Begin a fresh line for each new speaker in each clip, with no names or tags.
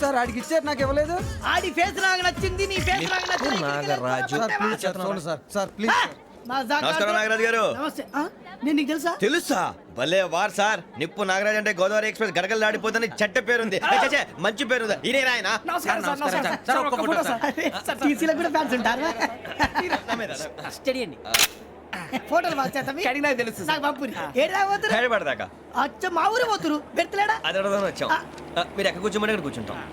Sir? ఆడికి ఇచ్చారు నాకు ఇవ్వలేదు.
ఆడి ఫేస్ నాకు నచ్చింది నీ ఫేస్ నాకు నచ్చింది
నాగరాజు.
సార్ ప్లీజ్ సార్ చూడండి సార్. Sir please sir.
నా జాగ్రత్త.
నమస్కారం నాగరాజు గారు.
నమస్తే. ఆ? నేను నీకు తెలుసా?
తెలుసా? భలే వార్ సార్. నిప్పు నాగరాజ్ అంటే గోదావరి ఎక్స్ప్రెస్ గడగలు దాడిపోతుంది చెట్ట పేరుంది. ఏ, ఛే, ఛే, మంచి పేరుంది. ఈయన ఆయన.
నమస్కారం సార్ నమస్కారం సార్. ఒక్క ఫోటో సార్. సార్. టీసీలో కూడా ఫ్యాన్స్ ఉంటారా?
స్టడీ అండి.
ఫోటోలు పాస్ చేస్తాం
కడిగినా తెలుసు
నాకు పంపుని. ఏడా అచ్చ మా ఊరు పోతురు. పెడతలేడా
అది అడగదామని వచ్చాం. మీరు ఎక్కడ కూర్చోమని అక్కడ కూర్చుంటాం.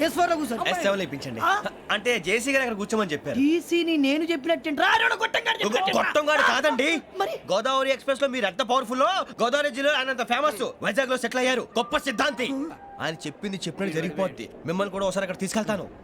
ఎస్ ఫోర్లో కూర్చో.
ఎస్ సెవెన్ ఇప్పించండి.
ఆ?
అంటే జేసీ గారు అక్కడ కూర్చోమని చెప్పారు.
టీసీని నేను చెప్పినట్టు రాడు కొట్టంగాడు చెప్పినట్టు
గొట్టం గారు కాదండి.
మరి?
గోదావరి ఎక్స్ప్రెస్లో మీరు ఎంత పవర్ఫుల్ గోదావరి జిల్లా ఆయన అంత ఫేమస్ వైజాగ్లో సెటిల్ అయ్యారు. గొప్ప సిద్ధాంతి. ఆయన చెప్పింది చెప్పినట్టు జరిగిపోద్ది. మిమ్మల్ని కూడా ఒకసారి అక్కడ తీసుకెళ్తాను.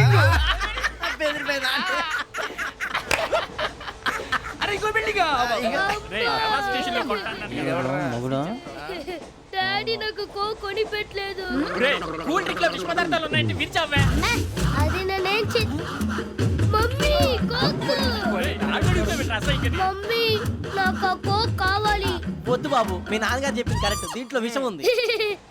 అరే ఇంకో బిల్డింగ్
మొగుడు
డాడీ నాకు కో కొని పెట్టలేదు
కూల్ డ్రింక్లో విష పదార్థాలు ఉన్నాయంటే విరిచావే
అది నేనేం చే మమ్మీ కోక్. మమ్మీ నాకు కోక్ కావాలి.
వద్దు బాబు మీ నాన్నగారు చెప్పింది కరెక్ట్ దీంట్లో విషయం ఉంది.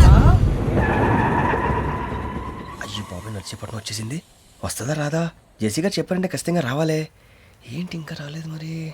బాబు
అయ్యో నడిచేపట్నం వచ్చేసింది. వస్తుందా రాదా? జేసీ గారు చెప్పారంటే ఖచ్చితంగా రావాలే. ఏంటి ఇంకా రాలేదు మరి?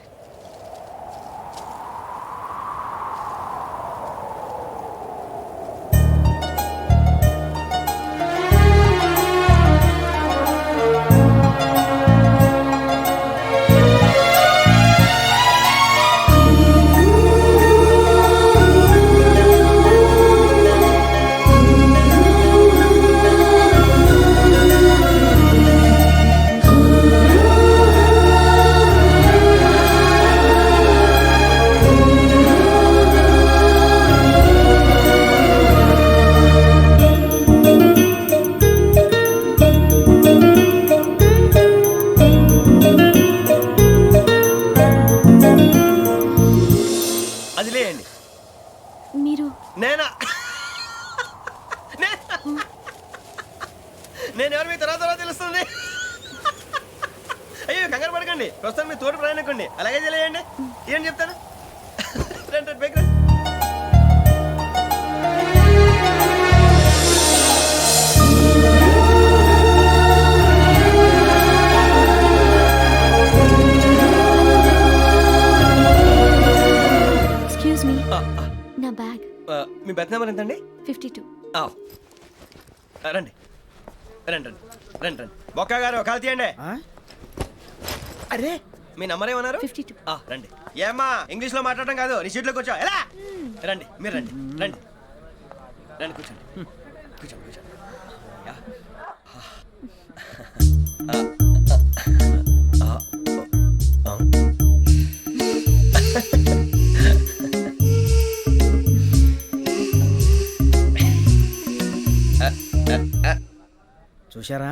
బొక్క గారు కాల్ తీయండి? అరే! మీ నంబర్ ఏమన్నారు?
Fifty two.
రండి. ఏమ్మా ఇంగ్లీష్లో మాట్లాడడం కాదు నీ సీట్లో కూర్చో ఎలా? రండి మీరు రండి రండి. రండి కూర్చోండి. కూర్చోండి కూర్చోండి.
చూశారా?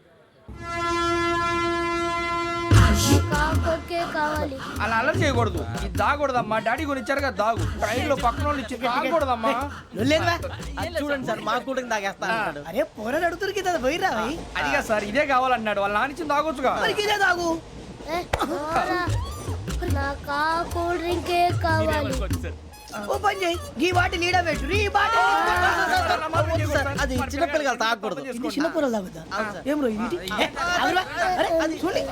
అలా అలర్ చేయకూడదు. ఇది దాగకూడదమ్మా. డాడీ కొని ఇచ్చారు కదా దాగు. ట్రైన్లో పక్కన వాళ్ళు ఇచ్చి దాగకూడదమ్మా
లేదురా అది చూడండి సార్ మా కూడా తాగేస్తా
అరే పోరాడు అడుగుతారు కదా పోయిరా అదిగా సార్ ఇదే కావాలన్నాడు. వాళ్ళ నాన్న ఇచ్చింది తాగొచ్చుగా. ఇదే తాగు.
నాకు కూల్ డ్రింకే కావాలి.
ఓ పని చేయి ఈ బాటి లీడ పెట్టు ఈ బాటి
అది చిన్నపిల్లలు తాగకూడదు
ఇది చిన్న పొరలు తాగుతా ఏం రో ఇది. అరే అది చూడండి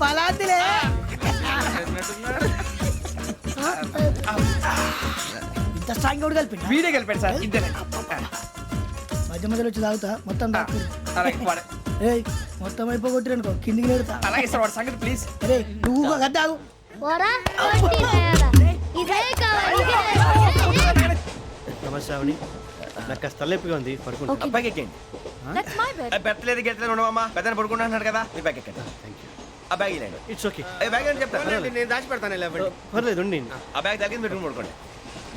పలాతిలే ఇంత స్ట్రాంగ్ కూడా కలిపి
వీడే గెలిపాడు సార్ ఇద్దరే
మధ్య మధ్యలో వచ్చి తాగుతా మొత్తం తాగు మొత్తం అయిపోగొట్టిరనుకో కిందికి నేడుతా
అలాగే సార్ వాడు సంగతి ప్లీజ్
అరే నువ్వు కదా తాగు
ఇదే కావాలి
నమస్తే నాకు కాస్త తలెప్పిగా ఉంది పడుకుంటా.
బ్యాగ్ ఎక్కండి
దట్స్ మై బెడ్
ఏ, పెట్టలేదు గెట్టలేదు ఉండవమ్మా పెద్దని పడుకుంటున్నాడు కదా మీ బ్యాగ్ ఎక్కండి. ఆ బ్యాగ్ ఇలాండి.
ఇట్స్ ఓకే
బ్యాగ్ అని చెప్తాను
నేను దాచి పెడతాను లేవండి.
పర్లేదు ఉండి
ఆ బ్యాగ్ తగ్గింది పెట్టుకుని పడుకోండి.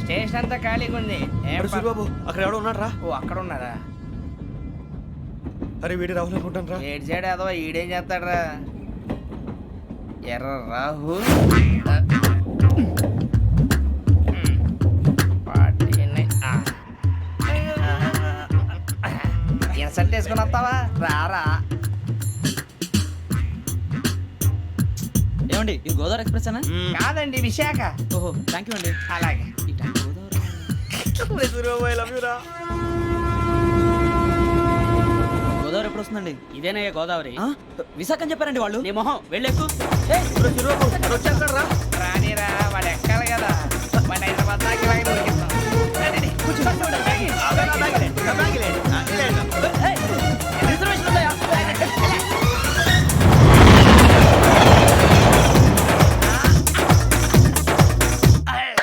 స్టేషన్ అంతా ఖాళీగా ఉంది. ఏం ప-
సూరిబాబు అక్కడ ఎవడో ఉన్నాడు రా
ఓ అక్కడ ఉన్నారా
అరే వీడి రాహుల్ అనుకుంటాను రా
ఏడు సైడ్ ఏదో ఈడేం చేస్తాడరా? ఎర్ర రాహుల్? ఇన్సల్ట్ వేసుకుని వస్తావా? రారా.
ఏమండి ఇది గోదావరి ఎక్స్ప్రెస్ అనా?
కాదండి విశాఖ.
ఓహో థ్యాంక్ యూ అండి.
అలాగే.
గోదావరి ఎప్పుడు వస్తుందండి?
ఇదేనయ్యా గోదావరి.
విశాఖ అని చెప్పారండి వాళ్ళు.
నీ మొహం వెళ్ళేకు
రానిరా వాడు ఎక్కాలి కదా.
వాడు హైదరాబాద్ దాకా